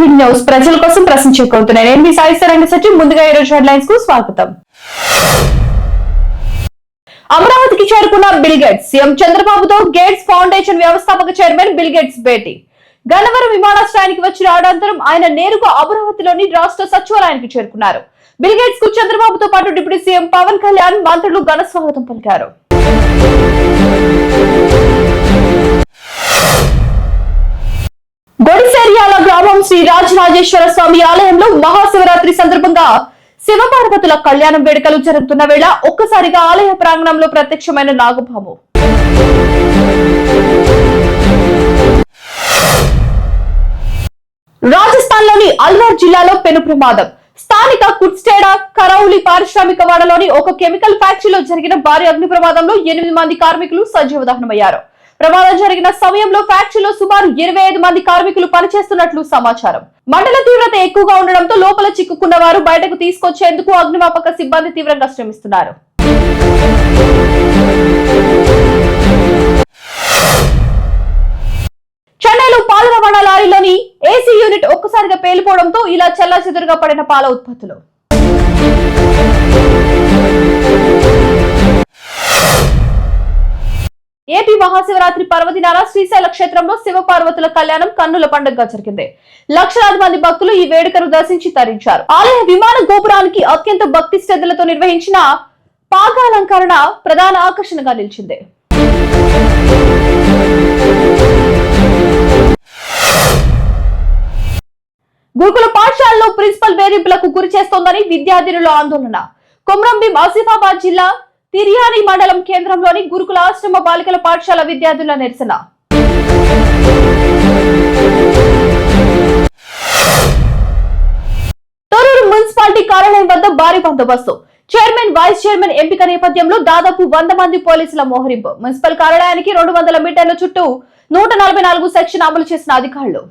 News ప్రజల కోసం ప్రశ్నించే కోరుతున్నాను నేను మీ సాయి సరంగ సచివ్ ముందుగా ఈ రోజు హెడ్లైన్స్కు స్వాగతం. అమరావతికి చేరుకున్న బిల్ గేట్స్ సీఎం చంద్రబాబుతో గేట్స్ ఫౌండేషన్ వ్యవస్థాపక చైర్మన్ బిల్ గేట్స్ భేటీ. గన్నవరం విమానాశ్రయానికి వచ్చిన అనంతరం ఆయన నేరుగా అమరావతిలోని రాష్ట్ర సచివాలయానికి చేరుకున్నారు. బిల్గేట్స్కు చంద్రబాబుతో పాటు డిప్యూటీ సీఎం పవన్ కళ్యాణ్ మంత్రులు ఘన స్వాగతం పలికారు. శ్రీ రాజరాజేశ్వర స్వామి ఆలయంలో మహాశివరాత్రి సందర్భంగా శివపార్వతుల కళ్యాణం వేడుకలు జరుగుతున్న వేళ ఒక్కసారిగా ఆలయ ప్రాంగణంలో ప్రత్యక్షమైన నాగభాము. రాజస్థాన్లోని అల్వార్ జిల్లాలో పెను ప్రమాదం. స్థానిక కుట్స్టేడా కరౌలి పారిశ్రామిక వాడలోని ఒక కెమికల్ ఫ్యాక్టరీలో జరిగిన భారీ అగ్ని ప్రమాదంలో ఎనిమిది మంది కార్మికులు సజీవ దహనమయ్యారు. ప్రమాదం జరిగిన సమయంలో ఫ్యాక్టరీలో సుమారు ఇరవై ఐదు మంది కార్మికులు పనిచేస్తున్నట్లు సమాచారం. మండల తీవ్రత ఎక్కువగా ఉండడంతో లోపల చిక్కుకున్న వారు బయటకు తీసుకొచ్చేందుకు అగ్నిమాపక సిబ్బంది తీవ్రంగా శ్రమిస్తున్నారు. చెన్నైలో పాల రవాణా లారీలోని ఏసీ యూనిట్ ఒక్కసారిగా పేలిపోవడంతో ఇలా చెల్లాచెదురుగా పడిన పాల ఉత్పత్తులు. ఏపీ మహాశివరాత్రి పర్వదినాల శ్రీశైల క్షేత్రంలో శివపార్వతుల కళ్యాణం కన్నుల పండుగగా జరిగింది. లక్షలాది మంది భక్తులు ఈ వేడుకను దర్శించి తరించారు. ఆలయ విమాన గోపురానికి అత్యంత భక్తి శ్రద్ధలతో నిర్వహించిన పాగాలంకరణ ప్రధాన ఆకర్షణగా నిలిచింది. గురుకుల పాఠశాలలో ప్రిన్సిపల్ వేధింపులకు గురి చేస్తోందని విద్యార్థినుల ఆందోళన. కొమ్రంభీం ఆసిఫాబాద్ జిల్లా తిర్యాని మండలం కేంద్రంలోని గురుకుల ఆశ్రమ బాలికల పాఠశాల విద్యార్థుల నిరసన. తొరూరు మున్సిపాలిటీ కార్యాలయం వద్ద భారీ బందోబస్తు. చైర్మన్ వైస్ చైర్మన్ ఎంపిక నేపథ్యంలో దాదాపు వంద మంది పోలీసుల మోహరింపు. మున్సిపల్ కార్యాలయానికి రెండు వందల మీటర్ల చుట్టూ నూట నలభై నాలుగు సెక్షన్ అమలు చేసిన అధికారులు.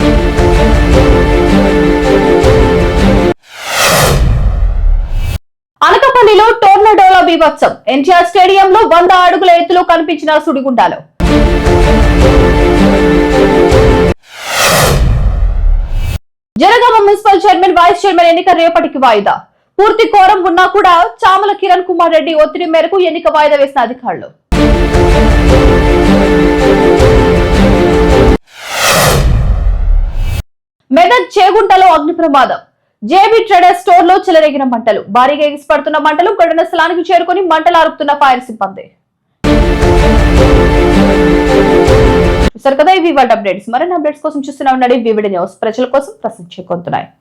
అనకపల్లిలో బీభత్సం. ఎన్టీఆర్ స్టేడియంలో వంద అడుగుల ఎత్తులో కనిపించిన సుడిగుండాలు. Jangaon municipal chairman vice chairman ఎన్నిక రేపటికి వాయిదా. పూర్తి కోరం ఉన్నా కూడా చామల కిరణ్ కుమార్ రెడ్డి ఒత్తిడి మేరకు ఎన్నిక వాయిదా వేసిన అధికారులు. మెదక్ చేగుంటలో అగ్ని ప్రమాదం. జేబీ ట్రేడర్ స్టోర్లో చెలరేగిన మంటలు. భారీగా ఎగిసిపడుతున్న మంటలు ఘటన స్థలానికి చేరుకుని మంటలు ఆరుపుతున్న ఫైర్ సిబ్బంది. సరికదా ఇవి వాళ్ళ అప్డేట్స్. మరిన్ని అప్డేట్స్ కోసం చూస్తూనే ఉండండి. వివిడి న్యూస్ ప్రజల కోసం ప్రసిద్ధి చేకొంటున్నాయి